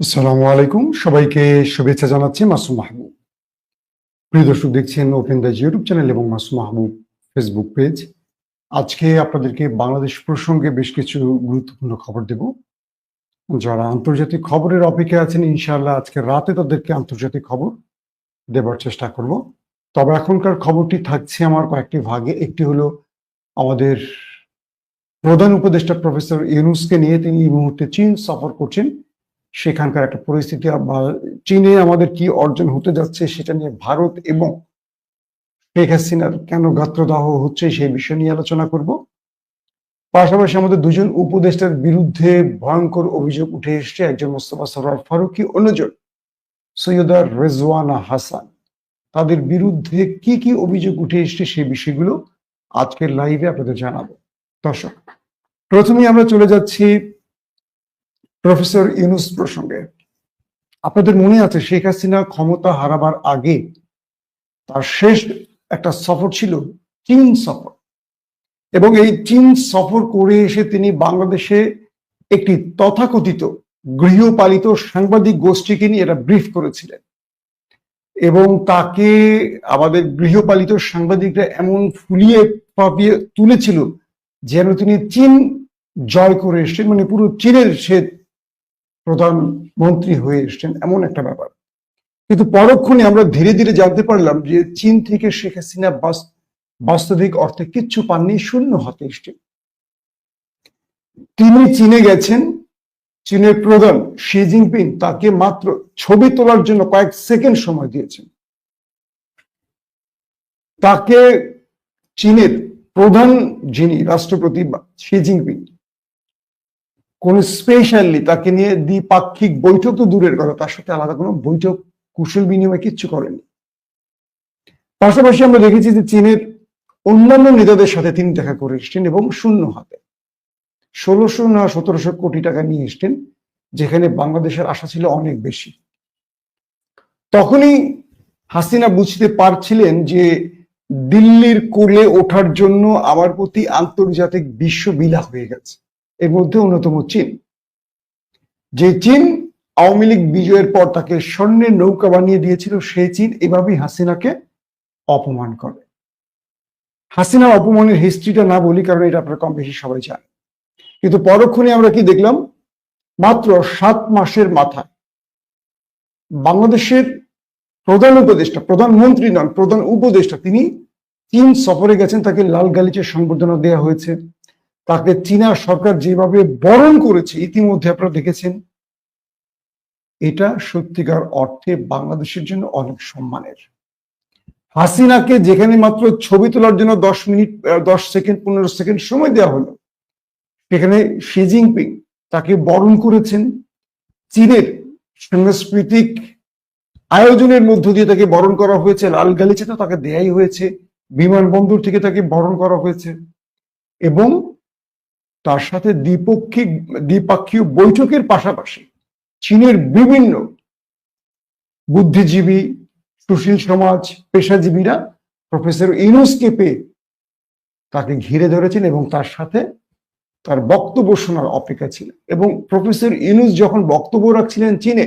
আসসালামু আলাইকুম। সবাইকে শুভেচ্ছা জানাচ্ছি মাসুম মাহবুব প্রিয় দর্শক দেখছেন ওপেন দ্য ইউটিউব চ্যানেল এবং মাসুম মাহবুব ফেসবুক পেজ আজকে আপনাদেরকে বাংলাদেশ প্রসঙ্গে বেশ কিছু গুরুত্বপূর্ণ খবর দেব। যারা আন্তর্জাতিক খবরের অপেক্ষায় আছেন, ইনশাআল্লাহ আজকে রাতে তাদেরকে আন্তর্জাতিক খবর দেবার চেষ্টা করব। তবে এখনকার খবরটি থাকছে আমার কয়েকটি ভাগে। একটি হলো আমাদের প্রধান উপদেষ্টা প্রফেসর ইউনুসকে নিয়ে। তিনি এই মুহূর্তে চীন সফর করছেন। সেখানকার একটা পরিস্থিতি বা চীনে আমাদের কি অর্জন হতে যাচ্ছে সেটা নিয়ে ভারত এবং শেখ হাসিনার কেন গাত্রদাহ হচ্ছে সেই বিষয় নিয়ে আলোচনা করব। পাশাপাশি আমাদের দুজন উপদেষ্টার বিরুদ্ধে ভয়ঙ্কর অভিযোগ উঠে এসছে, একজন মোস্তফা সরার ফারুকি, অন্যজন সৈয়দা রেজওয়ানা হাসান। তাদের বিরুদ্ধে কি কি অভিযোগ উঠে এসছে সেই বিষয়গুলো আজকের লাইভে আপনাদের জানাব। দর্শক, প্রথমেই আমরা চলে যাচ্ছি প্রফেসর ইউনুস প্রসঙ্গে, আপনাদের মনে আছে শেখ হাসিনা ক্ষমতা হারাবার আগে তার শেষ একটা সফর ছিল চীন সফর? এবং এই চীন সফর করে এসে তিনি বাংলাদেশে একটি তথাকথিত গৃহপালিত সাংবাদিক গোষ্ঠীকে নিয়ে এটা ব্রিফ করেছিলেন। এবং তাকে আমাদের গৃহপালিত সাংবাদিকরা এমন ফুলিয়ে পাপিয়ে তুলেছিল যেন তিনি চীন জয় করে এসছেন মানে পুরো চীনের সে প্রধানমন্ত্রী হয়ে এসছেন, এমন একটা ব্যাপার। কিন্তু পরক্ষণে আমরা ধীরে ধীরে জানতে পারলাম যে চীন থেকে শেখ হাসিনা বাস্তবিক অর্থে কিচ্ছু পাননি, শূন্য হাতে এসছেন তিনি চীনে গেছেন, চীনের প্রধান শি জিনপিং তাকে মাত্র ছবি তোলার জন্য কয়েক সেকেন্ড সময় দিয়েছেন। তাকে চীনের প্রধান যিনি রাষ্ট্রপতি শি জিনপিং কোন স্পেশালি তাকে নিয়ে দ্বিপাক্ষিক বৈঠক তো দূরের কথা, তার সাথে আলাদা কোনো বৈঠক, কুশল বিনিময় কিচ্ছু করেনি পাশাপাশি আমরা দেখেছি যে চীনের অন্যান্য নেতাদের সাথে তিনি দেখা করে এসছেন এবং শূন্য হাতে। ষোলোশো না সতেরোশো কোটি টাকা নিয়ে এসছেন, যেখানে বাংলাদেশের আশা ছিল অনেক বেশি। তখনই হাসিনা বুঝতে পারছিলেন যে দিল্লির কোলে ওঠার জন্য আমার প্রতি আন্তর্জাতিক বিশ্ব বিলা হয়ে গেছে। এর মধ্যে অন্যতম চীন। যে চীন আওয়ামী লীগ বিজয়ের পর তাকে স্বর্ণের নৌকা বানিয়ে দিয়েছিল সেই চীন এভাবেই হাসিনাকে অপমান করে। হাসিনা অপমানের হিস্ট্রিটা না বলি, কারণ এটা আপনারা কম বেশি সবাই জানেন। কিন্তু পরক্ষণে আমরা কি দেখলাম? মাত্র সাত মাসের মাথায় বাংলাদেশের প্রধান উপদেষ্টা, প্রধানমন্ত্রী নন, প্রধান উপদেষ্টা, তিনি চীন সফরে গেছেন, তাকে লাল গালিচের সংবর্ধনা দেওয়া হয়েছে। তাকে চীনা সরকার যেভাবে বরণ করেছে, ইতিমধ্যে আপনারা দেখেছেন, এটা সত্যিকার অর্থে বাংলাদেশের জন্য অনেক সম্মানের। হাসিনাকে যেখানে মাত্র ছবি তোলার জন্য দশ মিনিট দশ সেকেন্ড, পনেরো সেকেন্ড সময় দেওয়া হলো, সেখানে শি জিনপিং তাকে বরণ করেছেন। চীনের সাংস্কৃতিক আয়োজনের মধ্য দিয়ে তাকে বরণ করা হয়েছে, লাল গালিচে তো তাকে দেয়াই হয়েছে, বিমানবন্দর থেকে তাকে বরণ করা হয়েছে এবং তার সাথে দ্বিপক্ষিক দ্বিপাক্ষীয় বৈঠকের পাশাপাশি চীনের বিভিন্ন বুদ্ধিজীবী, সুশীল সমাজ, পেশাজীবীরা প্রফেসর ইনুসকে পেয়ে তাকে ঘিরে ধরেছেন এবং তার সাথে তার বক্তব্য শোনার অপেক্ষা ছিল এবং প্রফেসর ইনুস যখন বক্তব্য রাখছিলেন চীনে,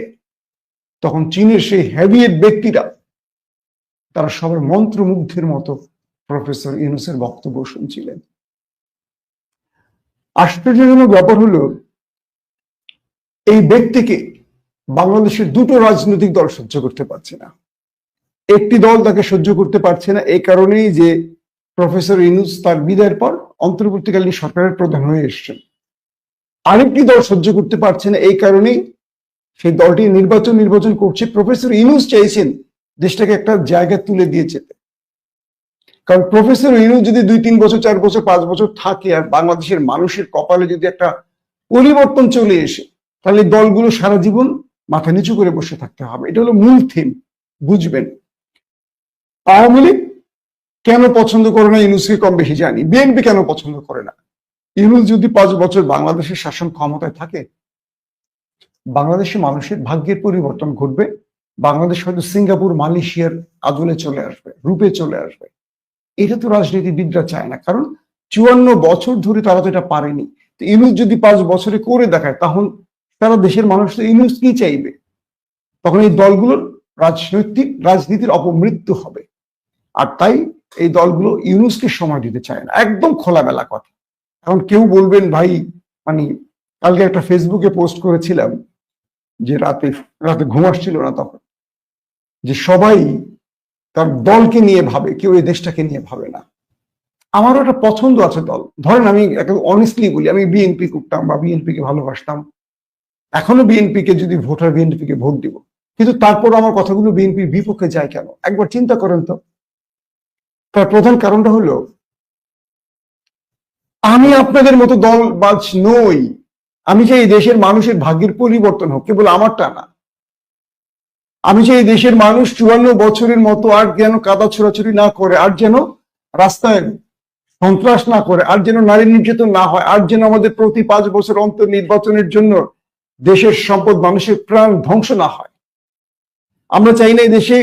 তখন চীনের সেই হ্যাভিয়েট ব্যক্তিরা, তারা সবার মন্ত্রমুগ্ধের মতো প্রফেসর ইনুসের বক্তব্য শুনছিলেন। আশ্চর্যজনক ব্যাপার হলো, এই ব্যক্তিকে বাংলাদেশের দুটো রাজনৈতিক দল সহ্য করতে পারছে না। একটি দল তাকে সহ্য করতে পারছে না এই কারণেই যে প্রফেসর ইনুস তার বিদায়ের পর অন্তর্বর্তীকালীন সরকারের প্রধান হয়ে এসছেন। আরেকটি দল সহ্য করতে পারছে না এই কারণেই সেই দলটি নির্বাচন নির্বাচন করছে। প্রফেসর ইনুস চাইছেন দেশটাকে একটা জায়গা তুলে দিয়ে যেতে কারণ প্রফেসর ইনুস যদি দুই, তিন বছর, চার বছর, পাঁচ বছর থাকে আর বাংলাদেশের মানুষের কপালে যদি একটা পরিবর্তন চলে এসে, তাহলে দলগুলো সারা জীবন মাথা নিচু করে বসে থাকতে হবে। এটা হলো মূল থিম বুঝবেন। আওয়ামী লীগ কেন পছন্দ করে না, ইউনুসকে কম বেশি জানি। বিএনপি কেন পছন্দ করে না? ইউনুস যদি পাঁচ বছর বাংলাদেশের শাসন ক্ষমতায় থাকে, বাংলাদেশের মানুষের ভাগ্যের পরিবর্তন ঘটবে। বাংলাদেশ হয়তো সিঙ্গাপুর, মালয়েশিয়ার আদলে চলে আসবে, রূপে চলে আসবে। এটা তো রাজনীতিবিদরা চায় না। কারণ চুয়ান্ন বছর ধরে তারা তো এটা পারেনি। তো ইউনুস যদি পাঁচ বছরে করে দেখায়, তখন তারা দেশের মানুষ তো ইউনুস কি চাইবে? তখন এই দলগুলোর রাজনৈতিক, রাজনীতির অপমৃত্যু হবে। আর তাই এই দলগুলো ইউনুসকে সময় দিতে চায় না। একদম খোলামেলা কথা। এখন কেউ বলবেন, ভাই মানে কালকে একটা ফেসবুকে পোস্ট করেছিলাম যে রাতে রাতে ঘুম আসছিল না তখন। যে সবাই তার দলকে নিয়ে ভাবে, কেউ এই দেশটাকে নিয়ে ভাবে না। আমারও একটা পছন্দ আছে দল। ধরেন আমি অনেস্টলি বলি, আমি বিএনপি করতাম বা বিএনপি কে ভালোবাসতাম। এখনও বিএনপি কে যদি ভোটার বিএনপি কে ভোট দিব, কিন্তু তারপর আমার কথাগুলো বিএনপির বিপক্ষে যায় কেন? একবার চিন্তা করেন তো। তার প্রধান কারণটা হলো, আমি আপনাদের মতো দল বাজ নই। আমি চাই এই দেশের মানুষের ভাগ্যের পরিবর্তন হোক, কেবল আমারটা না। আমি চাই দেশের মানুষ চুয়ান্ন বছরের মতো আর যেন কাদা ছোড়াছুড়ি না করে, আর যেন রাস্তায় সন্ত্রাস না করে, আর যেন নারী নির্যাতন না হয়, আর যেন আমাদের প্রতি পাঁচ বছর অন্তর নির্বাচনের জন্য দেশের সম্পদ, মানুষের প্রাণ ধ্বংস না হয়। আমরা চাই না এই দেশে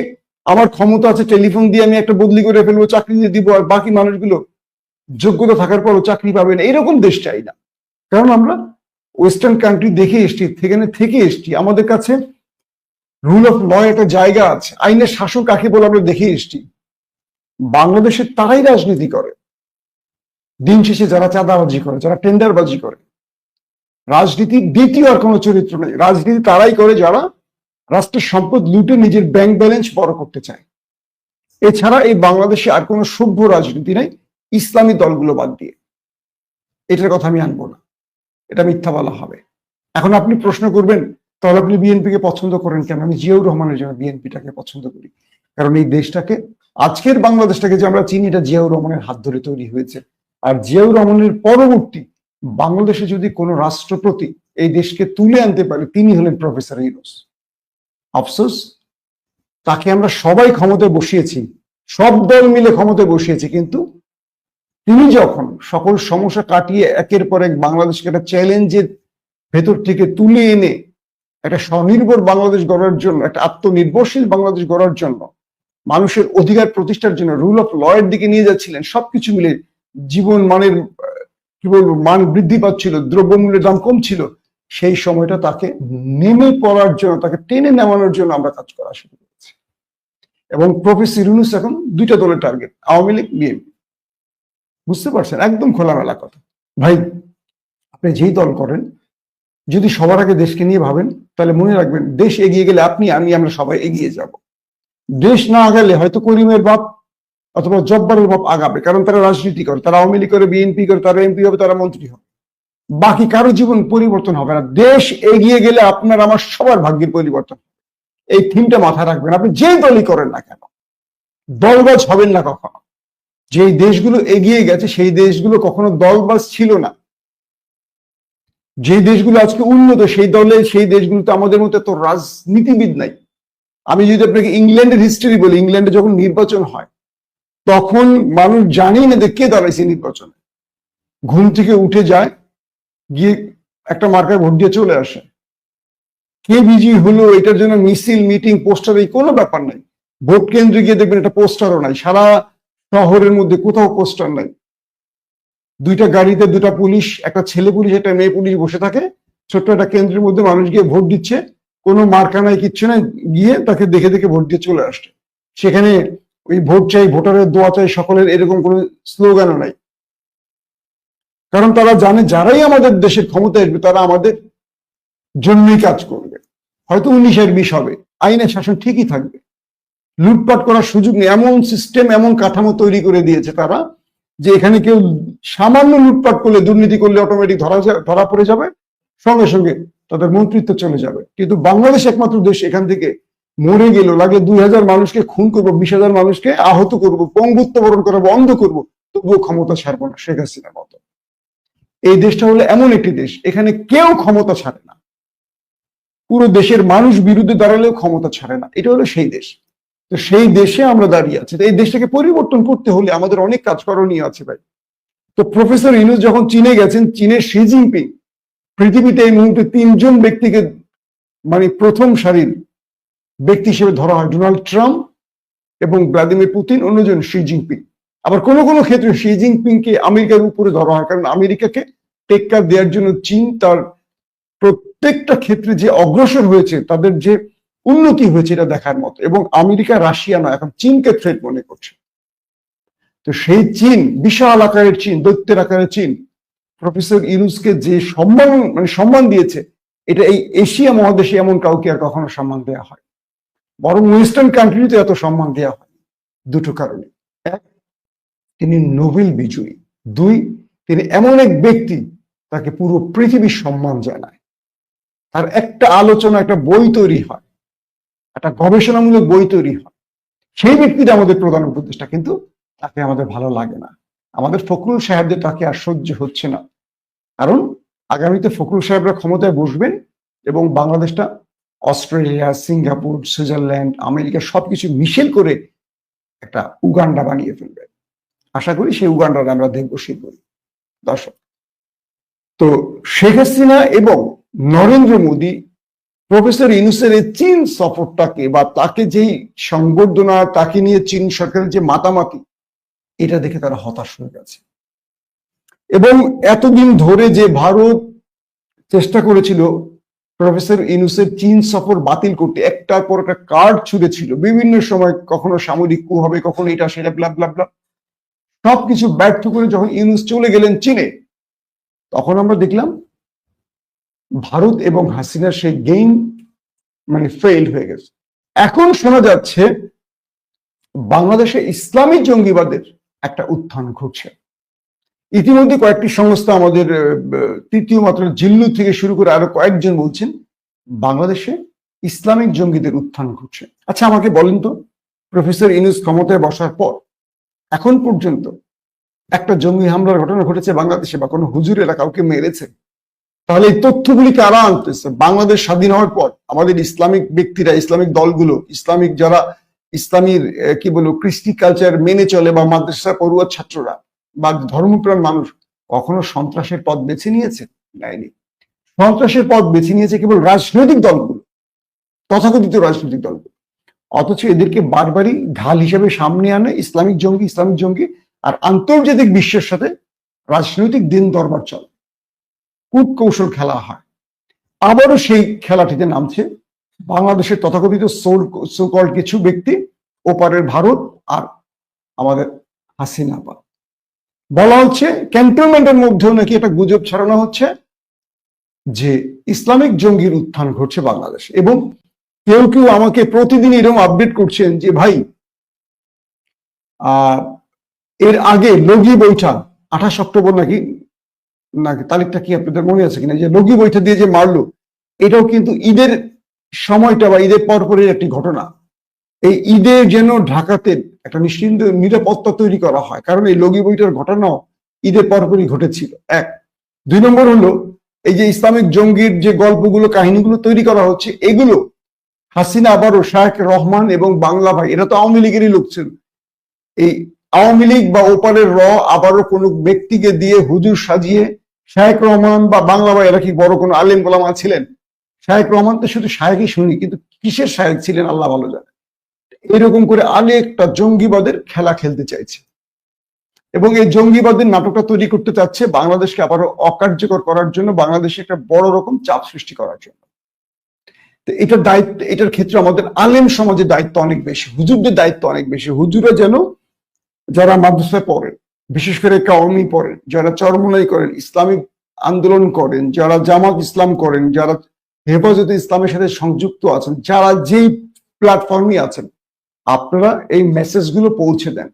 আমার ক্ষমতা আছে, টেলিফোন দিয়ে আমি একটা বদলি করে ফেলব, চাকরি দিয়ে দিব, আর বাকি মানুষগুলো যোগ্যতা থাকার পরও চাকরি পাবে না। এরকম দেশ চাই না। কারণ আমরা ওয়েস্টার্ন কান্ট্রি দেখে এসছি, সেখানে থেকে এসছি। আমাদের কাছে রুল অফ ল একটা জায়গা আছে। আইনের শাসন কাকে বলে আমরা দেখে এসছি। বাংলাদেশে তারাই রাজনীতি করে। দিন শেষে যারা চাঁদাবাজি করে, যারা টেন্ডারবাজি করে। রাজনীতির দ্বিতীয় আর কোনো চরিত্র নেই। রাজনীতি তারাই করে যারা রাষ্ট্রের সম্পদ লুটে নিজের ব্যাংক ব্যালেন্স বড় করতে চায়। এছাড়া এই বাংলাদেশে আর কোনো সভ্য রাজনীতি নেই। ইসলামী দলগুলো বাদ দিয়ে। এটার কথা আমি আনব না। এটা মিথ্যা বলা হবে। এখন আপনি প্রশ্ন করবেন তাহলে আপনি বিএনপিকে পছন্দ করেন কেন? আমি জিয়াউর রহমানের জন্য বিএনপিটাকে পছন্দ করি। কারণ এই দেশটাকে, আজকের বাংলাদেশটাকে যে আমরা চিনি, এটা জিয়াউর রহমানের হাত ধরে তৈরি হয়েছে। আর জিয়াউর রহমানের পরবর্তী বাংলাদেশে যদি কোনো রাষ্ট্রপতি এই দেশকে তুলে আনতে পারে, তিনি হলেন প্রফেসর ইউনুস। আফসোস, তাকে আমরা সবাই ক্ষমতায় বসিয়েছি, সব দল মিলে ক্ষমতায় বসিয়েছি, কিন্তু তিনি যখন সকল সমস্যা কাটিয়ে একের পর এক বাংলাদেশকে একটা চ্যালেঞ্জের ভেতর থেকে তুলে এনে একটা স্বনির্ভর বাংলাদেশ গড়ার জন্য, একটা আত্মনির্ভরশীল বাংলাদেশ গড়ার জন্য মানুষের অধিকার প্রতিষ্ঠার জন্য রুল অফ ল এর দিকে নিয়ে যাচ্ছিলেন। সবকিছু মিলে জীবন মানের কি বলব, মান বৃদ্ধি পাচ্ছিল, দ্রব্যমূল্যের দাম কম ছিল সেই সময়টা তাকে নেমে পড়ার জন্য, তাকে টেনে নেওয়ানোর জন্য আমরা কাজ করা শুরু করেছি। এবং প্রফেসর ইউনুস এখন দুইটা দলের টার্গেট আওয়ামী লীগ, বিএনপি। বুঝতে পারছেন? একদম খোলামেলা কথা। ভাই, আপনি যেই দল করেন যদি সবার আগে দেশকে নিয়ে ভাবেন, তাহলে মনে রাখবেন, দেশ এগিয়ে গেলে আপনি, আমি, আমরা সবাই এগিয়ে যাব। দেশ না আগালে হয়তো করিমের বাপ অথবা জব্বারের বাপ আগাবে, কারণ তারা রাজনীতি করে, তারা আওয়ামী লীগ করে, বিএনপি করে, তারা এমপি হবে, তারা মন্ত্রী হবে। বাকি কারও জীবন পরিবর্তন হবে না। দেশ এগিয়ে গেলে আপনার, আমার সবার ভাগ্যের পরিবর্তন এই থিমটা মাথায় রাখবেন। আপনি যেই দলই করেন না কেন, দলবাজ হবেন না কখনো। যেই দেশগুলো এগিয়ে গেছে, সেই দেশগুলো কখনো দলবাজ ছিল না। যে দেশগুলো আজকে উন্নত, সেই দলে, সেই দেশগুলোতে আমাদের মতো তো রাজনীতিবিদ নাই। আমি যদি আপনাকে ইংল্যান্ডের হিস্ট্রি বলি, ইংল্যান্ডে যখন নির্বাচন হয়, তখন মানুষ জানেই না যে কে দাঁড়াইছে নির্বাচনে। ঘুম থেকে উঠে যায়, গিয়ে একটা মার্কায় ভোট দিয়ে চলে আসে। কে বিজয়ী হলো, এটার জন্য মিছিল, মিটিং, পোস্টার, এই কোনো ব্যাপার নাই। ভোট কেন্দ্রে গিয়ে দেখবেন একটা পোস্টারও নাই। সারা শহরের মধ্যে কোথাও পোস্টার নাই। দুইটা গাড়িতে দুটা পুলিশ, একটা ছেলে পুলিশ, একটা মেয়ে পুলিশ বসে থাকে। ছোট্ট একটা কেন্দ্রের মধ্যে মানুষ গিয়ে ভোট দিচ্ছে। কোনো মার্কা নাই, কিচ্ছু নাই, গিয়ে তাকে দেখে দেখে ভোট দিয়ে চলে আসছে। সেখানে ওই ভোট চাই, ভোটারের দোয়া চাই, সকলের এরকম কোনো স্লোগানও নাই। কারণ তারা জানে, যারাই আমাদের দেশের ক্ষমতা আসবে, তারা আমাদের জন্যই কাজ করবে। হয়তো উনিশের বিষ হবে, আইনের শাসন ঠিকই থাকবে। লুটপাট করার সুযোগ নেই, এমন সিস্টেম এমন কাঠামো তৈরি করে দিয়েছে তারা যে এখানে কেউ সামান্য লুটপাট করলে, দুর্নীতি করলে অটোমেটিক ধরা ধরা পড়ে যাবে, সঙ্গে সঙ্গে তাদের মন্ত্রিত্ব চলে যাবে। কিন্তু বাংলাদেশ একমাত্র দেশ এখান থেকে মরে গেল লাগে দুই হাজার মানুষকে খুন করব, বিশ হাজার মানুষকে আহত করব পঙ্গুত্ব বরণ করাবো অন্ধ করব, তবুও ক্ষমতা ছাড়বো না শেখ হাসিনার মতো। এই দেশটা হলো এমন একটি দেশ, এখানে কেউ ক্ষমতা ছাড়ে না। পুরো দেশের মানুষ বিরুদ্ধে দাঁড়ালেও ক্ষমতা ছাড়ে না। এটা হলো সেই দেশ। তো সেই দেশে আমরা দাঁড়িয়ে আছি। এই দেশটাকে পরিবর্তন করতে হলে আমাদের অনেক কাজ করণীয় আছে ভাই। তো প্রফেসর ইনুস যখন চীনে গেছেন, চীনের শি জিনপিং পৃথিবীতে এই মুহূর্তে তিনজন ব্যক্তিকে মানে প্রথম সারির ব্যক্তি হিসেবে ধরা হয়, ডোনাল্ড ট্রাম্প এবং ভ্লাদিমির পুতিন, অন্যজন শি জিনপিং। আবার কোনো কোনো ক্ষেত্রে শি জিনপিংকে আমেরিকার উপরে ধরা হয়, কারণ আমেরিকাকে টেক্কা দেওয়ার জন্য চীন তার প্রত্যেকটা ক্ষেত্রে যে অগ্রসর হয়েছে, তাদের যে উন্নতি হয়েছে এটা দেখার মতো। এবং আমেরিকা, রাশিয়া নয়, এখন চীনকে থ্রেট মনে করছে। তো সেই চীন, বিশাল আকারের চীন, দৈত্যের আকারের চীন, প্রফেসর ইউনুসকে যে সম্মান মানে সম্মান দিয়েছে, এটা এই এশিয়া মহাদেশে এমন কাউকে আর কখনো সম্মান দেওয়া হয়। বরং ওয়েস্টার্ন কান্ট্রিতে এত সম্মান দেওয়া হয়। দুটো কারণে। এক, তিনি নোবেল বিজয়ী। দুই, তিনি এমন এক ব্যক্তি, তাকে পুরো পৃথিবীর সম্মান জানায়। তার একটা আলোচনা, একটা বই তৈরি হয়। একটা গবেষণামূলক বই তৈরি হয়। সেই ব্যক্তিটা আমাদের প্রধান উপদেষ্টা, কিন্তু তাকে আমাদের ভালো লাগে না। আমাদের ফখরুল সাহেবদের তাকে আর সহ্য হচ্ছে না। কারণ আগামীতে ফখরুল সাহেবরা ক্ষমতায় বসবেন এবং বাংলাদেশটা অস্ট্রেলিয়া, সিঙ্গাপুর, সুইজারল্যান্ড, আমেরিকা সবকিছু মিশেল করে একটা উগান্ডা বানিয়ে ফেলবে। আশা করি সেই উগান্ডাটা আমরা দেখব শীঘ্রই। দর্শক, তো শেখ হাসিনা এবং নরেন্দ্র মোদী প্রফেসর ইউনুসের এই চীন সফরটাকে বা তাকে যেই সংবর্ধনা, তাকে নিয়ে চীন সরকারের যে মাতামাতি, এটা দেখে তারা হতাশ হয়ে গেছে। এবং এতদিন ধরে যে ভারত চেষ্টা করেছিল প্রফেসর ইনুসের চীন সফর বাতিল করতে, একটার পর একটা কার্ড ছুড়েছিল, বিভিন্ন সময় কখনো সামরিক কু হবে, কখনো এটা, সেটা ব্লা ব্লা ব্লা সবকিছু ব্যর্থ করে যখন ইউনুস চলে গেলেন চীনে, তখন আমরা দেখলাম ভারত এবং হাসিনার সেই গেইম মানে ফেল হয়ে গেছে। এখন শোনা যাচ্ছে বাংলাদেশে ইসলামিক জঙ্গিবাদের একটা উত্থান ঘটছে। ইতিমধ্যে কয়েকটি সংস্থা আমাদের তৃতীয় মাত্র জিল্লু থেকে শুরু করে আরও কয়েকজন বলছেন, বাংলাদেশে ইসলামিক জঙ্গিদের উত্থান ঘটছে। আচ্ছা আমাকে বলেন তো, প্রফেসর ইনুস ক্ষমতায় বসার পর, এখন পর্যন্ত একটা জঙ্গি হামলার ঘটনা ঘটেছে বাংলাদেশে বা কোনো হুজুর হুজুরেরা কাউকে মেরেছে? তাহলে এই তথ্যগুলি কারা আনতেছে। বাংলাদেশ স্বাধীন হওয়ার পর আমাদের ইসলামিক ব্যক্তিরা, ইসলামিক দলগুলো, ইসলামিক যারা ইসলামীর কি বলব, কৃষ্টি কালচার মেনে চলে বা মাদ্রাসা পড়ুয়া ছাত্ররা বা ধর্মপ্রাণ মানুষ কখনো সন্ত্রাসের পথ বেছে নিয়েছে? নেয়নি। সন্ত্রাসের পথ বেছে নিয়েছে কেবল রাজনৈতিক দলগুলো, তথাকথিত রাজনৈতিক দলগুলো। অথচ এদেরকে বারবারই ঢাল হিসেবে সামনে আনে ইসলামিক জঙ্গি ইসলামিক জঙ্গি, আর আন্তর্জাতিক বিশ্বের সাথে রাজনৈতিক দিন দরবার চলে। কূট কৌশল খেলা হয়। আবারও সেই খেলাটিতে নামছে বাংলাদেশের তথাকথিত সোল সোকল কিছু ব্যক্তি, ওপারের ভারত আর আমাদের হাসিনা পা। বলা হচ্ছে ক্যান্টনমেন্টের মধ্যেও নাকি একটা গুজব ছড়ানো হচ্ছে যে ইসলামিক জঙ্গির উত্থান ঘটছে বাংলাদেশ এবং কেউ কেউ আমাকে প্রতিদিন এরকম আপডেট করছেন যে, ভাই, আহ, এর আগে লগি বৈঠা আঠাশ অক্টোবর নাকি নাকি তারিখটা কি আপনাদের মনে আছে কিনা? যে লগি বৈঠা দিয়ে যে মারলো, এটাও কিন্তু ঈদের সময়টা বা ঈদের পরপরের একটি ঘটনা। এই ঈদে যেন ঢাকাতে একটা নিশ্চিন্ত নিরাপত্তা তৈরি করা হয়, কারণ এই লগি বইটার ঘটনাও ঈদের পরপরই ঘটেছিল। এক। দুই নম্বর হলো, এই যে ইসলামিক জঙ্গির যে গল্পগুলো, কাহিনীগুলো তৈরি করা হচ্ছে, এগুলো হাসিনা আবারও শায়েখ রহমান এবং বাংলা ভাই, এরা তো আওয়ামী লীগেরই লোক ছিল। এই আওয়ামী লীগ বা ওপারের র আবারও কোনো ব্যক্তিকে দিয়ে হুজুর সাজিয়ে শায়েখ রহমান বা বাংলা ভাই এরা কি বড় কোনো আলেম গোলামা ছিলেন? শায়েখ রহমান তো শুধু শায়েকই শুনি কিন্তু কিসের শায়েক ছিলেন আল্লাহ ভালো জানে এরকম করে আরেকটা জঙ্গিবাদের খেলা খেলতে চাইছে। এবং এই জঙ্গিবাদের নাটকটা তৈরি করতে চাচ্ছে বাংলাদেশকে আবারও অকার্যকর করার জন্য, বাংলাদেশে একটা বড় রকম চাপ সৃষ্টি করার জন্য। তো এটার দায়িত্ব, এটার ক্ষেত্রে আমাদের আলেম সমাজের দায়িত্ব অনেক বেশি, হুজুরদের দায়িত্ব অনেক বেশি। হুজুরা যেন যারা মাদ্রাসায় পড়েন বিশেষ করে কাউমি পড়েন, যারা চরমলাই করেন, ইসলামিক আন্দোলন করেন, যারা জামাত ইসলাম করেন, যারা হেফাজতে ইসলামের সাথে সংযুক্ত আছেন, যারা যেই প্ল্যাটফর্মে আছেন, আপনারা এই মেসেজগুলো পৌঁছে দেন।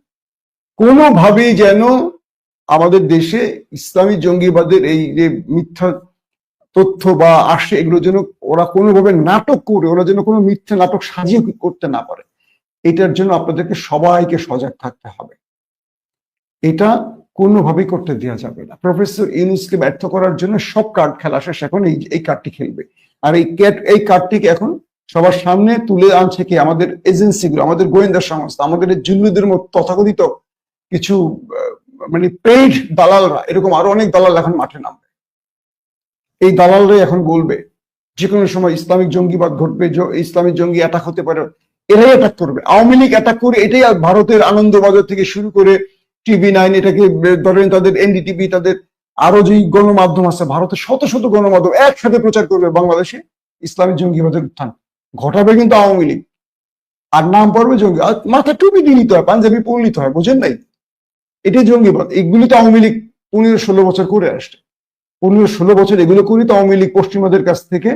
কোনোভাবেই যেন আমাদের দেশে ইসলামী জঙ্গিবাদের এই যে মিথ্যা তথ্য বা আসে, এগুলো যেন ওরা কোনোভাবে নাটক করে, ওরা যেন কোনো মিথ্যা নাটক সাজিয়ে করতে না পারে, এটার জন্য আপনাদেরকে সবাইকে সজাগ থাকতে হবে। এটা কোনোভাবেই করতে দেওয়া যাবে না। প্রফেসর ইউনুসকে ব্যর্থ করার জন্য সব কার্ড খেলা শেষ এখন এই এই কার্ডটি খেলবে। আর এই ক্যাট, এই কার্ডটিকে এখন সবার সামনে তুলে আনছে কি আমাদের এজেন্সিগুলো আমাদের গোয়েন্দা সংস্থা, আমাদের জুল্লুদের মতো তথাকথিত কিছু মানে পেইড দালালরা, এরকম আরও অনেক দালাল এখন মাঠে নামবে। এই দালালরাই এখন বলবে যে কোনো সময় ইসলামিক জঙ্গিবাদ ঘটবে ইসলামিক জঙ্গি অ্যাটাক হতে পারে, এরাই অ্যাটাক করবে। আওয়ামী লীগ অ্যাটাক করে এটাই ভারতের আনন্দবাজার থেকে শুরু করে টিভি নাইন এটাকে ধরেন তাদের এনডিটিভি, তাদের আরও যে গণমাধ্যম আছে ভারতের শত শত গণমাধ্যম একসাথে প্রচার করবে বাংলাদেশে, ইসলামী জঙ্গিবাদের উত্থান। ঘটাবে কিন্তু আওয়ামী লীগ। আর নাম পড়বে জঙ্গি। আর মাথা টুপি দিয়ে নিতে হয়, পাঞ্জাবি পড়লিতে হয়, বোঝেন নাই? এটাই জঙ্গিবাদ এগুলি তো আওয়ামী লীগ পনেরো ষোলো বছর করে আসছে। পনেরো ষোলো বছর এগুলো করি তো আওয়ামী লীগ পশ্চিমাদের কাছ থেকে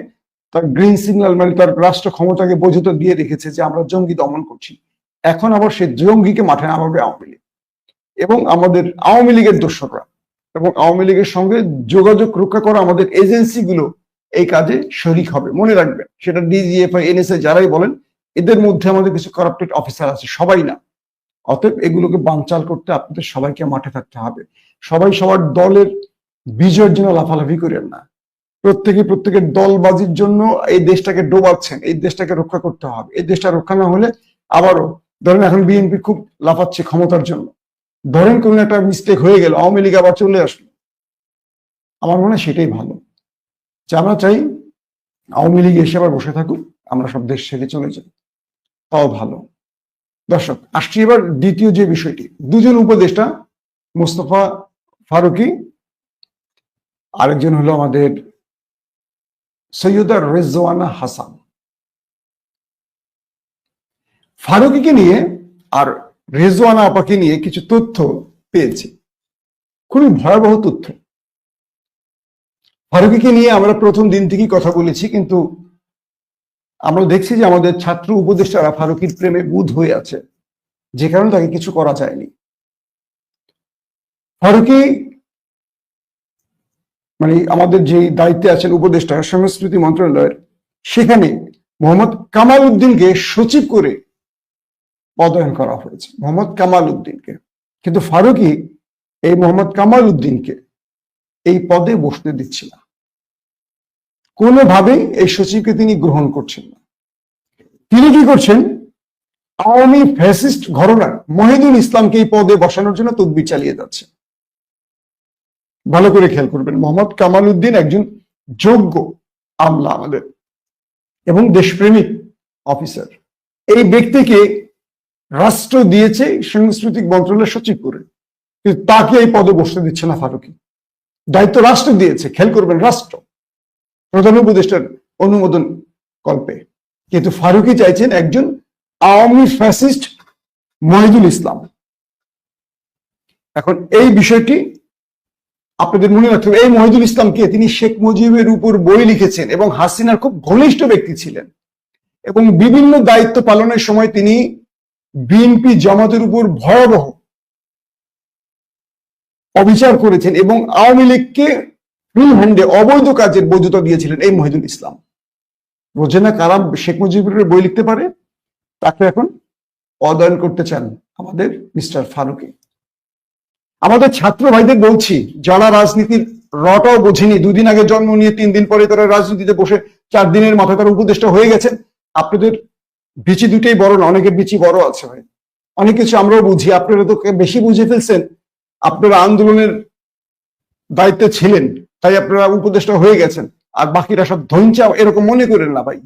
তার গ্রিন সিগন্যাল মানে তার রাষ্ট্র ক্ষমতাকে বৈধত দিয়ে রেখেছে যে আমরা জঙ্গি দমন করছি। এখন আবার সে জঙ্গিকে মাঠে নামাবে আওয়ামী লীগ। এবং আমাদের আওয়ামী লীগের দর্শকরা এবং আওয়ামী লীগের সঙ্গে যোগাযোগ রক্ষা করা আমাদের এজেন্সি গুলো এই কাজে শরিক হবে। মনে রাখবেন, সেটা ডিজিএফআই এনএসআই যারাই বলেন, এদের মধ্যে আমাদের কিছু কারাপ্টেড অফিসার আছে, সবাই না। অতএব এগুলোকে বানচাল করতে আপনাদের সবাইকে মাঠে থাকতে হবে। সবাই সবার দলের বিজয়ের জন্য লাফালাফি করেন না। প্রত্যেকে প্রত্যেকের দলবাজির জন্য এই দেশটাকে ডোবাচ্ছেন, এই দেশটাকে রক্ষা করতে হবে। এই দেশটা রক্ষা না হলে আবারও ধরেন এখন বিএনপি খুব লাফাচ্ছে ক্ষমতার জন্য। ধরেন কোন একটা মিস্টেক হয়ে গেল, আওয়ামী লীগ আবার চলে আসলো। আমার মনে হয় সেটাই ভালো। যে আমরা চাই আওয়ামী লীগ এসে আবার বসে থাকুক, আমরা সব দেশ ছেড়ে চলে যাই। তাও ভালো। দর্শক, আসছি এবার দ্বিতীয় যে বিষয়টি, দুজন উপদেষ্টা, মোস্তফা ফারুকি, আরেকজন হলো আমাদের সৈয়দা রেজওয়ানা হাসান। ফারুকিকে নিয়ে আর রেজওয়ানা আপাকে নিয়ে কিছু তথ্য পেয়েছি। খুবই ভয়াবহ তথ্য। ফারুকিকে নিয়ে আমরা প্রথম দিন থেকেই কথা বলেছি, কিন্তু আমরা দেখছি যে আমাদের ছাত্র উপদেষ্টারা ফারুকির প্রেমে বুধ হয়ে আছে, যে কারণে তাকে কিছু করা যায়নি। ফারুকি মানে আমাদের যে দায়িত্বে আছেন উপদেষ্টা, সংস্কৃতি মন্ত্রণালয়ের, সেখানে মোহাম্মদ কামাল উদ্দিনকে সচিব করে পদায়ন করা হয়েছে, মোহাম্মদ কামাল উদ্দিনকে। কিন্তু ফারুকি এই মোহাম্মদ কামাল উদ্দিনকে এই পদে বসতে দিচ্ছে না। কোনোভাবেই এই সচিবকে তিনি গ্রহণ করছেন না। তিনি কি করছেন? আওয়ামী ফ্যাসিস্ট ঘরনার মহিদুল ইসলামকে এই পদে বসানোর জন্য তদবির চালিয়ে যাচ্ছে। ভালো করে খেয়াল করবেন, মোহাম্মদ কামাল উদ্দিন একজন যোগ্য আমলা আমাদের, এবং দেশপ্রেমিক অফিসার। এই ব্যক্তিকে রাষ্ট্র দিয়েছে সাংস্কৃতিক মন্ত্রণালয়ের সচিব করে। কিন্তু তাকে এই পদে বসতে দিচ্ছে না ফারুকি। দায়িত্ব রাষ্ট্র দিয়েছে, খেয়াল করবেন রাষ্ট্র। প্রধান উপদেষ্টার অনুমোদন কল্পে। কিন্তু ফারুকি চাইছেন একজন আওয়ামী ফ্যাসিস্ট মহিদুল ইসলাম। এখন এই বিষয়টি আপনাদের মনে রাখতে এই মহিদুল ইসলামকে তিনি শেখ মুজিবের উপর বই লিখেছেন এবং হাসিনার খুব ঘনিষ্ঠ ব্যক্তি ছিলেন। এবং বিভিন্ন দায়িত্ব পালনের সময় তিনি বিএনপি জামাতের উপর ভয়াবহ অবিচার করেছেন এবং আওয়ামী লীগকে ফ্রি হ্যান্ডে অবৈধ কাজের বৈধতা দিয়েছিলেন এই মহিদুল ইসলাম। বোঝে না কারা শেখ মুজিবের বই লিখতে পারে? তাকে এখন অদয়ন করতে চান আমাদের মিস্টার ফারুকি। আমাদের ছাত্র ভাইদের বলছি, যারা রাজনীতির রটাও বোঝেনি, দুদিন আগে জন্ম নিয়ে তিন দিন পরে তারা রাজনীতিতে বসে চার দিনের মাথায় তারা উপদেষ্টা হয়ে গেছেন। আপনাদের বিচি দুটেই বড় না, অনেকের বিচি বড় আছে ভাই। অনেক কিছু আমরাও বুঝি, আপনারা তো বেশি বুঝে ফেলছেন, আপনারা আন্দোলনের দায়িত্বে ছিলেন, তাই আপনারা উপদেষ্টা হয়ে গেছেন, আর বাকিরা সব ধৈঞ্চা এরকম মনে করেন না ভাই।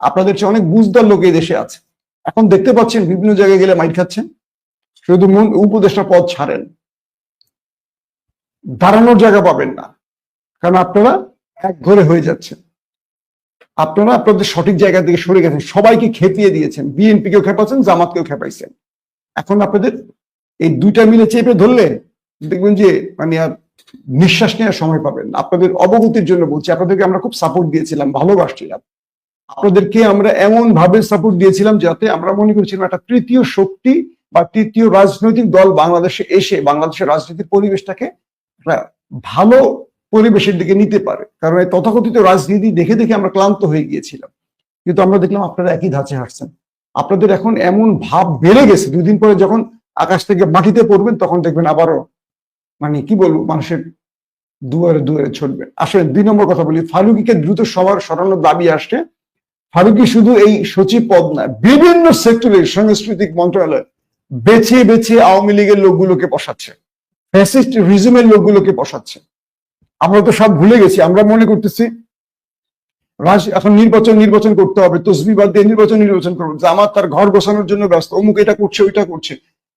আপনাদের চেয়ে অনেক বুঝদার লোক এই দেশে আছে। এখন দেখতে পাচ্ছেন, বিভিন্ন জায়গায় গেলে মাইর খাচ্ছেন, শুধু মন উপদেষ্টা পদ ছাড়েন। দাঁড়ানোর জায়গা পাবেন না, কারণ আপনারা এক ঘরে হয়ে যাচ্ছেন। আপনারা আপনাদের সঠিক জায়গা থেকে সরে গেছেন, সবাইকে খেপিয়ে দিয়েছেন বিএনপি কেও খেপাচ্ছেন, জামাতকেও খেপাইছেন। এখন আপনাদের এই দুইটা মিলে চেপে ধরলে দেখবেন যে মানে আর নিঃশ্বাস নেওয়ার সময় পাবেন আপনাদের অবগতির জন্য বলছি, আপনাদেরকে আমরা খুব সাপোর্ট দিয়েছিলাম, ভালোবাসছিলাম। আপনাদেরকে আমরা এমন ভাবে সাপোর্ট দিয়েছিলাম যাতে আমরা মনে করেছিলাম একটা তৃতীয় শক্তি বা তৃতীয় রাজনৈতিক দল বাংলাদেশে এসে, বাংলাদেশের রাজনৈতিক পরিবেশটাকে ভালো পরিবেশের দিকে নিতে পারে। কারণ এই তথাকথিত রাজনীতি দেখে দেখে আমরা ক্লান্ত হয়ে গিয়েছিলাম। কিন্তু আমরা দেখলাম আপনারা একই ধাঁচে হাঁটছেন। আপনাদের এখন এমন ভাব বেড়ে গেছে, দুদিন পরে যখন আকাশ থেকে মাটিতে পড়বেন, তখন দেখবেন আবারও মানে কি বলব, মানুষের দুয়ারে দুয়ারে ছড়বে আসলে দুই নম্বর কথা বলি, ফারুকিকে দ্রুত সবার সরানোর দাবি আসছে। ফারুকি শুধু এই সচিব পদ না, বিভিন্ন সেক্টরের সাংস্কৃতিক মন্ত্রণালয় বেছে বেছে আওয়ামী লীগের লোকগুলোকে বসাচ্ছে। ফ্যাসিস্ট রিজমের লোকগুলোকে বসাচ্ছে। আমরা তো সব ভুলে গেছি, আমরা মনে করতেছি এখন নির্বাচন নির্বাচন করতে হবে, তসবি বাদ দিয়ে নির্বাচন নির্বাচন করব। জামাত তার ঘর বসানোর জন্য ব্যস্ত, অমুক এটা করছে, ওইটা করছে।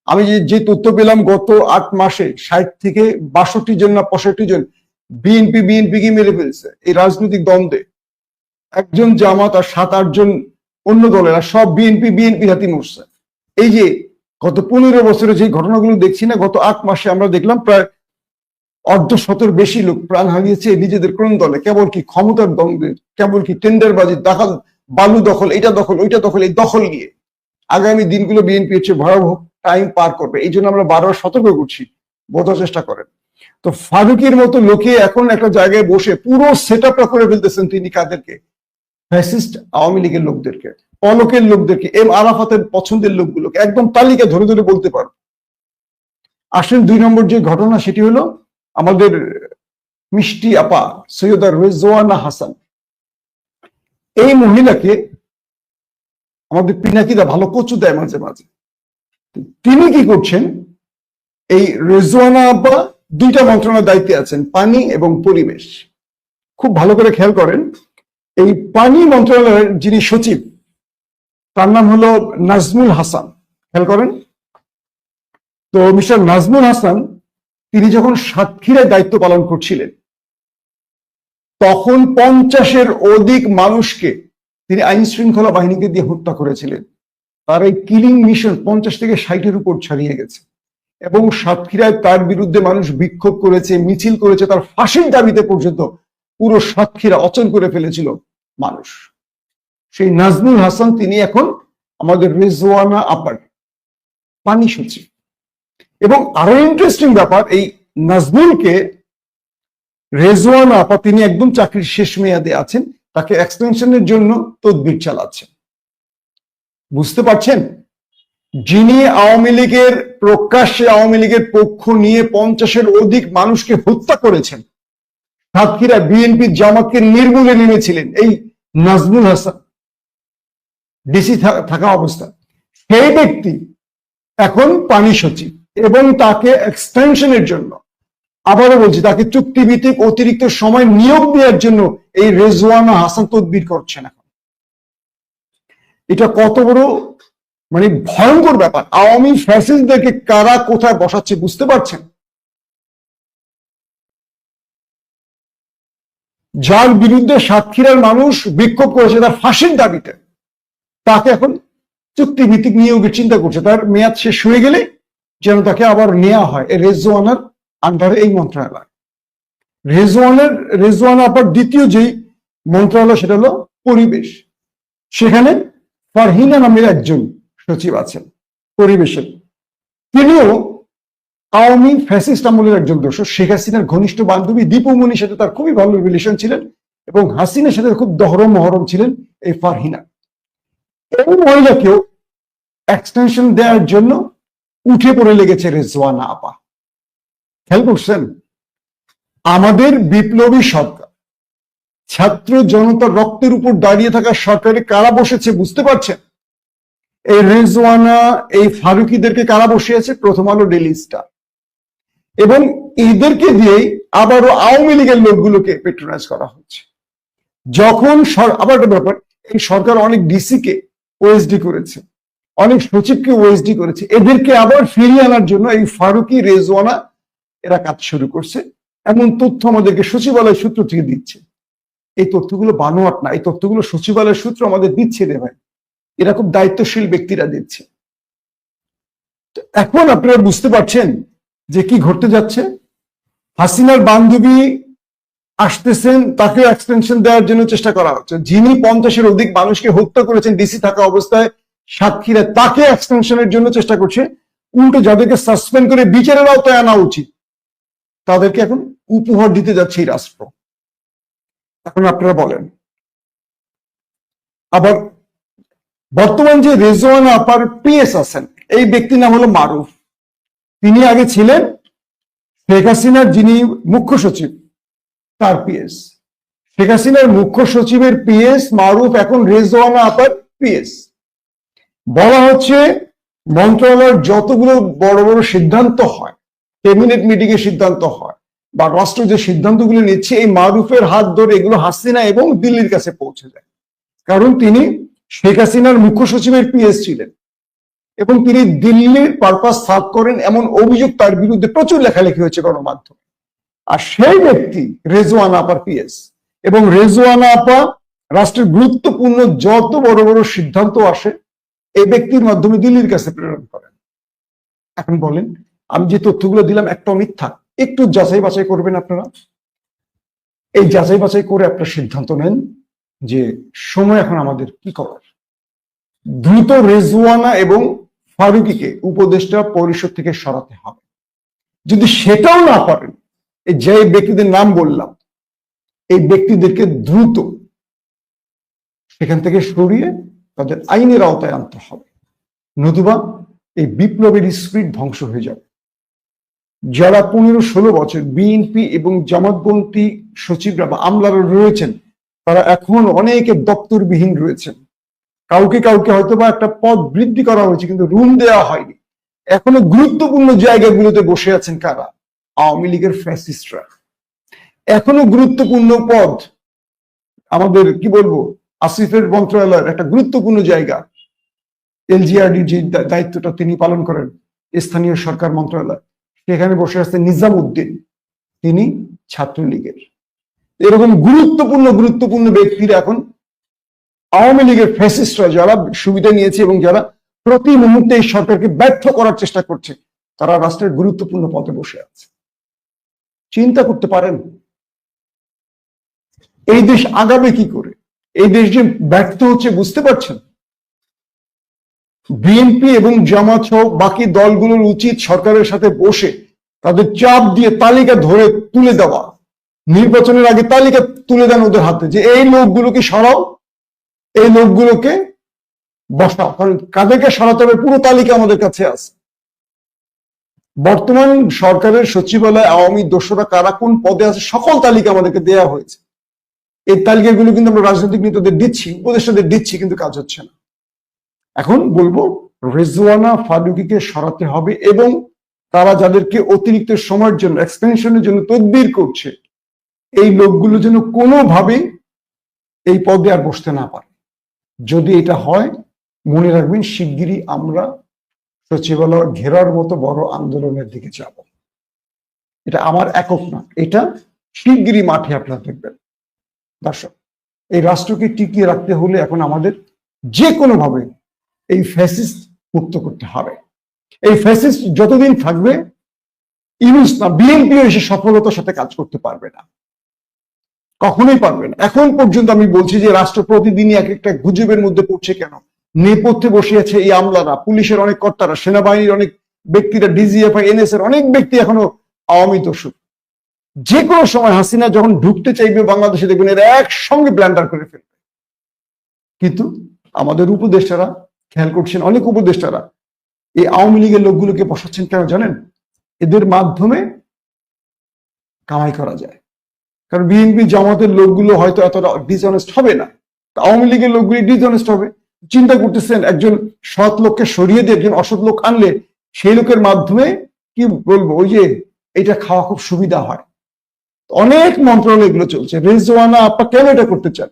আমি যে তথ্য পেলাম গত আট মাসে, ষাট থেকে বাষট্টি জন না পঁয়ষট্টি জন, বিএনপি বিএনপি কে মেরে ফেলছে? এই রাজনৈতিক দ্বন্দ্বে। একজন জামাত আর সাত আটজন অন্য দলের সব বিএনপি বিএনপি হাতি মরছে। এই যে, গত পনেরো বছরে যে ঘটনাগুলো দেখছি না, গত আট মাসে আমরা দেখলাম প্রায় অর্ধ শতর বেশি লোক প্রাণ হারিয়েছে নিজেদের কোন দলে কেবল কি ক্ষমতার দ্বন্দ্বে, কেবল কি টেন্ডারবাজি দখল, বালু দখল, এটা দখল, ওইটা দখল, এই দখল নিয়ে। আগামী দিনগুলো বিএনপি হচ্ছে ভয়াবহ টাইম পার করবে। এই জন্য আমরা বারবার সতর্ক করছি বোঝার চেষ্টা করেন। তো ফারুকের মতো লোকে এখন একটা জায়গায় বসে পুরো সেট আপটা করে ফেলতেছেন তিনি কাদেরকে? ফ্যাসিস্ট আওয়ামী লীগের লোকদেরকে, পলকের লোকদেরকে, এম আরাফাতের পছন্দের লোকগুলোকে। একদম তালিকা ধরে ধরে বলতে পারো। আসেন দুই নম্বর যে ঘটনা, সেটি হলো আমাদের মিষ্টি আপা সৈয়দা রেজওয়ানা হাসান। এই মহিলাকে আমাদের পিনাকিদা ভালো কচু দেয় মাঝে মাঝে। তিনি কি করছেন? এই রেজওয়ানা আপা দুইটা মন্ত্রণালয়ের দায়িত্বে আছেন, পানি এবং পরিবেশ। খুব ভালো করে খেয়াল করেন, এই পানি মন্ত্রণালয়ের যিনি সচিব, তার নাম হলো নাজমুল হাসান। খেয়াল করেন? তো মিস্টার নাজমুল হাসান তিনি যখন সাতক্ষীরায় দায়িত্ব পালন করছিলেন, তখন পঞ্চাশের অধিক মানুষকে তিনি আইন শৃঙ্খলা বাহিনীকে দিয়ে হত্যা করেছিলেন। তার এই কিলিং মিশন পঞ্চাশ থেকে ষাটের উপর ছাড়িয়ে গেছে এবং সাতক্ষীরায় তার বিরুদ্ধে মানুষ বিক্ষোভ করেছে, মিছিল করেছে, তার ফাঁসির দাবিতে পর্যন্ত পুরো সাতক্ষীরা অচল করে ফেলেছিল মানুষ। সেই নাজমুল হাসান, তিনি এখন আমাদের রেজওয়ানা আপার পানি সচিব এবং আরও ইন্টারেস্টিং ব্যাপার, এই নাজমুলকে রেজওয়ান আপা, তিনি একদম চাকরির শেষ মেয়াদে আছেন, তাকে এক্সটেনশনের জন্য তদবির চালাচ্ছেন। বুঝতে পারছেন? যিনি আওয়ামী লীগের প্রকাশ্যে, আওয়ামী লীগের পক্ষ নিয়ে পঞ্চাশের অধিক মানুষকে হত্যা করেছেন, সাতক্ষীরা বিএনপি জামাতকে নির্মূলে নেমেছিলেন, এই নাজমুল হাসান। ডিসি থাকা অবস্থা সেই ব্যক্তি এখন পানি সচিব। এবং তাকে এক্সটেনশনের জন্য। আবারও বলছি, তাকে চুক্তিভিত্তিক অতিরিক্ত সময় নিয়োগ দেওয়ার জন্য এই রেজওয়ানা হাসান তদবির করছেন এখন। এটা কত বড় মানে ভয়ঙ্কর ব্যাপার। আওয়ামী ফ্যাসিস্টদেরকে কারা কোথায় বসাচ্ছে বুঝতে পারছেন? যার বিরুদ্ধে সাতক্ষীরার মানুষ বিক্ষোভ করেছে তার ফাঁসির দাবিতে, তাকে এখন চুক্তিভিত্তিক নিয়োগের চিন্তা করছে। তার মেয়াদ শেষ হয়ে গেলে যেন তাকে আবার নেওয়া হয়। রেজওয়ানার আন্ডারে এই মন্ত্রণালয়। রেজওয়ানের, রেজওয়ানা আবার দ্বিতীয় যেই মন্ত্রণালয়, সেটা হলো পরিবেশ। সেখানে ফারহিনা নামের একজন সচিব আছেন পরিবেশের। তিনিও আওয়ামী ফ্যাসিস্ট আমলের একজন দোষর শেখ হাসিনার ঘনিষ্ঠ বান্ধবী দীপুমণির সাথে তার খুবই ভালো রিলেশন ছিলেন এবং হাসিনার সাথে খুব দহরম মহরম ছিলেন এই ফারহিনা। এই মহিলাকেও এক্সটেনশন দেওয়ার জন্য উঠে পড়ে লেগেছে রেজওয়ানা আপা। খেয়াল করছেন? আমাদের বিপ্লবী সরকার, ছাত্র জনতার রক্তের উপর দাঁড়িয়ে থাকা সরকারে কারা বসেছে বুঝতে পারছেন? এই রেজওয়ানা, এই ফারুকিদেরকে কারা বসিয়েছে? প্রথম আলো ডেলি স্টার। এবং এদেরকে দিয়েই আবারও আওয়ামী লীগের লোকগুলোকে পেট্রোনাইজ করা হচ্ছে। যখন আবার একটা ব্যাপার, এই সরকার অনেক ডিসি কে ওএসডি করেছে। অনেক সচিবকে ওএসডি করেছে। এদেরকে আবার ফিরিয়ে আনার জন্য এই ফারুকি, রেজওয়ানা, এরা কাজ শুরু করছে। এমন তথ্য আমাদেরকে সচিবালয় সূত্র থেকে দিচ্ছে। এই তথ্যগুলো বানোয়াট না, এই তথ্যগুলো সচিবালয়ের সূত্র আমাদের দিচ্ছে রে ভাই। এরা খুব দায়িত্বশীল ব্যক্তিরা দিচ্ছে। এখন আপনারা বুঝতে পারছেন যে কি ঘটতে যাচ্ছে। হাসিনার বান্ধবী আসতেছেন, তাকেও এক্সটেনশন দেওয়ার জন্য চেষ্টা করা হচ্ছে। যিনি পঞ্চাশের অধিক মানুষকে হত্যা করেছেন ডিসি থাকা অবস্থায় সাতক্ষীরা তাকে এক্সটেনশনের জন্য চেষ্টা করছে। উল্টো যাদেরকে সাসপেন্ড করে বিচারের আওতায় আনা উচিত। তাদেরকে এখন উপহার দিতে যাচ্ছে এই রাষ্ট্র। এখন আপনারা বলেন। আবার বর্তমান যে রেজওয়ান আপার পিএস আছেন, এই ব্যক্তির নাম হলো মারুফ। তিনি আগে ছিলেন শেখ হাসিনার যিনি মুখ্য সচিব, তার পিএস। শেখ হাসিনার মুখ্য সচিবের পিএস মারুফ, এখন রেজওয়ানা আপার পিএস। বলা হচ্ছে মন্ত্রণালয়ের যতগুলো বড় বড় সিদ্ধান্ত হয় ক্যাবিনেট মিটিং এর সিদ্ধান্ত হয়, বা রাষ্ট্র যে সিদ্ধান্তগুলো নিচ্ছে, এই মারুফের হাত ধরে এগুলো হাসিনা এবং দিল্লির কাছে পৌঁছে যায় কারণ তিনি শেখ হাসিনার মুখ্য সচিবের পিএস ছিলেন এবং তিনি দিল্লির পারপাস সার্ভ করেন এমন অভিযোগ তার বিরুদ্ধে প্রচুর লেখালেখি হয়েছে গণমাধ্যমে। আর সেই ব্যক্তি রেজওয়ানা আপার পিএস এবং রেজওয়ানা আপা রাষ্ট্রের গুরুত্বপূর্ণ যত বড় বড় সিদ্ধান্ত আসে এই ব্যক্তির মাধ্যমে দিল্লির কাছে প্রেরণ করেন। এখন বলেন, আমি যে তথ্যগুলো দিলাম একটা মিথ্যা, একটু যাচাই বাছাই করবেন আপনারা? এই যাচাই বাছাই করে একটা সিদ্ধান্ত নেন যে সময় এখন আমাদের কি করার। দ্রুত রেজওয়ানা এবং ফারুকিকে উপদেষ্টা পরিষদ থেকে সরাতে হবে। যদি সেটাও না পারেন, এই যে ব্যক্তিদের নাম বললাম, এই ব্যক্তিদেরকে দ্রুত সেখান থেকে সরিয়ে তাদের আইনের আওতায় আনতে হবে। নতুবা এই বিপ্লবের স্পিড ধ্বংস হয়ে যাবে। যারা পনেরো ষোলো বছর বিএনপি এবং জামাতপন্থী সচিবরা বা আমলারা রয়েছেন, তারা এখন অনেকে দপ্তরবিহীন রয়েছেন। কাউকে কাউকে হয়তো বা একটা পদ বৃদ্ধি করা হয়েছে কিন্তু রুম দেওয়া হয়নি। এখনও গুরুত্বপূর্ণ জায়গাগুলোতে বসে আছেন কারা? আওয়ামী লীগের ফ্যাসিস্টরা। এখনও গুরুত্বপূর্ণ পদ আমাদের, কি বলব আসিফের মন্ত্রণালয়ের একটা গুরুত্বপূর্ণ জায়গা। এলজিআরডি যে দায়িত্বটা তিনি পালন করেন, স্থানীয় সরকার মন্ত্রণালয়। সেখানে বসে আছেন নিজামুদ্দিন, তিনি ছাত্রলীগের। এরকম গুরুত্বপূর্ণ গুরুত্বপূর্ণ ব্যক্তিরা এখন আওয়ামী লীগের ফ্যাসিস্টরা যারা সুবিধা নিয়েছে এবং যারা প্রতি মুহূর্তে এই সরকারকে ব্যর্থ করার চেষ্টা করছে, তারা রাষ্ট্রের গুরুত্বপূর্ণ পদে বসে আছে। চিন্তা করতে পারেন, এই দেশ আগাবে কি করে? এই দেশ যে ব্যর্থ হচ্ছে বুঝতে পারছেন? বিএনপি এবং জামাত সহ বাকি দলগুলোর উচিত সরকারের সাথে বসে তাদের চাপ দিয়ে তালিকা ধরে তুলে দেওয়া। নির্বাচনের আগে তালিকা তুলে দেন ওদের হাতে যে এই লোকগুলোকে সরাও, এই লোকগুলোকে বসাও। কারণ কাদেরকে সরাতে হবে পুরো তালিকা আমাদের কাছে আছে। বর্তমান সরকারের সচিবালয় আওয়ামী দোসরা কারা কোন পদে আছে সকল তালিকা আমাদেরকে দেয়া হয়েছে। এই তালিকাগুলো কিন্তু আমরা রাজনৈতিক নেতাদের দিচ্ছি, উপদেষ্টাদের দিচ্ছি, কিন্তু কাজ হচ্ছে না। এখন বলব, রেজওয়ানা ফারুকিকে সরাতে হবে এবং তারা যাদেরকে অতিরিক্ত সময়ের জন্য এক্সপেনশনের জন্য তদবির করছে, এই লোকগুলো যেন কোনোভাবেই এই পদে আর বসতে না পারে। যদি এটা হয়, মনে রাখবেন, শিগগিরই আমরা সচিবালয় ঘেরার মতো বড় আন্দোলনের দিকে যাব। এটা আমার একক না এটা শিগগিরই মাঠে আপনারা দেখবেন। দর্শক, এই রাষ্ট্রকে টিকিয়ে রাখতে হলে এখন আমাদের যে কোনো ভাবে এই ফ্যাসিস্ট মুক্ত করতে হবে। এই ফ্যাসিস্ট যতদিন থাকবে ইউনুস না বিএনপি এসে সফলতার সাথে কাজ করতে পারবে না। কখনোই পারবে না। এখন পর্যন্ত আমি বলছি যে রাষ্ট্র প্রতিদিনই এক একটা গুজবের মধ্যে পড়ছে কেন? নেপথ্যে বসে আছে এই আমলারা, পুলিশের অনেক কর্তারা, সেনাবাহিনীর অনেক ব্যক্তিরা ডিজিএফআই এনএস এর অনেক ব্যক্তি এখনও আওয়ামী দস্যু যে কোনো সময় হাসিনা যখন ঢুকতে চাইবে বাংলাদেশে দেখবেন এরা একসঙ্গে ব্ল্যান্ডার করে ফেলবে। কিন্তু আমাদের উপদেষ্টারা, খেয়াল করছেন, অনেক উপদেষ্টারা, এই আওয়ামী লীগের লোকগুলোকে বসাচ্ছেন কেন জানেন? এদের মাধ্যমে কামাই করা যায়। কারণ বিএনপি জামাতের লোকগুলো হয়তো এতটা ডিসঅনেস্ট হবে না। আওয়ামী লীগের লোকগুলি ডিসঅনেস্ট হবে। চিন্তা করতেছেন, একজন সৎ লোককে সরিয়ে দিয়ে একজন অসৎ লোক আনলে সেই লোকের মাধ্যমে কি বলব? ওই যে এটা খাওয়া খুব সুবিধা হয়। অনেক মন্ত্রণালয় এগুলো চলছে। রেজওয়ানা আপা কেন এটা করতে চান?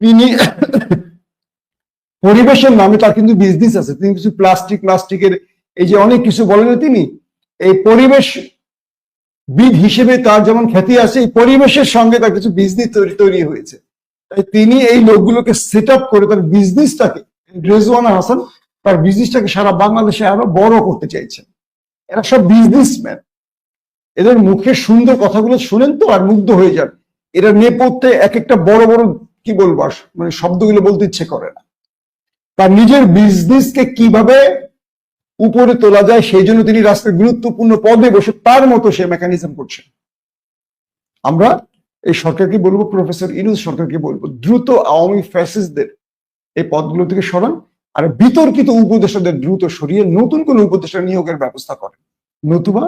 তিনি পরিবেশের নামে তার কিন্তু বিজনেস আছে। তিনি কিছু প্লাস্টিক প্লাস্টিকের এই যে অনেক কিছু বলেন তিনি, এই পরিবেশ বিদ হিসেবে তার যেমন খ্যাতি আছে, এই পরিবেশের সঙ্গে তার কিছু বিজনেস তৈরি তৈরি হয়েছে। তাই তিনি এই লোকগুলোকে সেট আপ করে তার বিজনেসটাকে রেজওয়ানা হাসান তার বিজনেসটাকে সারা বাংলাদেশে আরও বড় করতে চাইছেন। এরা সব বিজনেসম্যান এদের মুখে সুন্দর কথাগুলো শুনেন তো আর মুগ্ধ হয়ে যান। এরা নেপথ্যে এক একটা বড় বড়, কি বলব মানে শব্দগুলো বলতে ইচ্ছে করে না। তার নিজের বিজনেসকে কীভাবে উপরে তোলা যায়, সেই জন্য তিনি রাষ্ট্রের গুরুত্বপূর্ণ পদে বসে তার মতো সে মেকানিজম করছেন। আমরা এই সরকারকে বলব প্রফেসর ইনুজ সরকারকে বলব, দ্রুত আওয়ামী ফ্যাসিস্টদের এই পদগুলো থেকে সরান আর বিতর্কিত উপদেষ্টাদের দ্রুত সরিয়ে নতুন কোন উপদেষ্টা নিয়োগের ব্যবস্থা করেন। নতুবা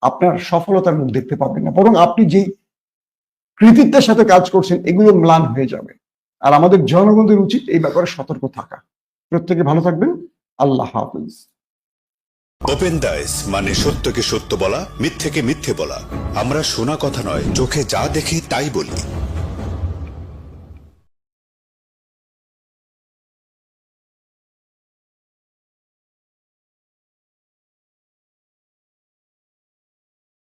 আপনার সফলতার মুখ দেখতে পাবেন না। বরং আপনি যেই কৃতিত্বের সাথে কাজ করছেন, এগুলো ম্লান হয়ে যাবে। আর আমাদের জনগণদের উচিত এই ব্যাপারে সতর্ক থাকা। প্রত্যেকে ভালো থাকবেন। আল্লাহ হাফিজ। ওপেন দাইস মানে সত্যকে সত্য বলা, মিথ্যেকে মিথ্যে বলা। আমরা শোনা কথা নয়, চোখে যা দেখি তাই বলি।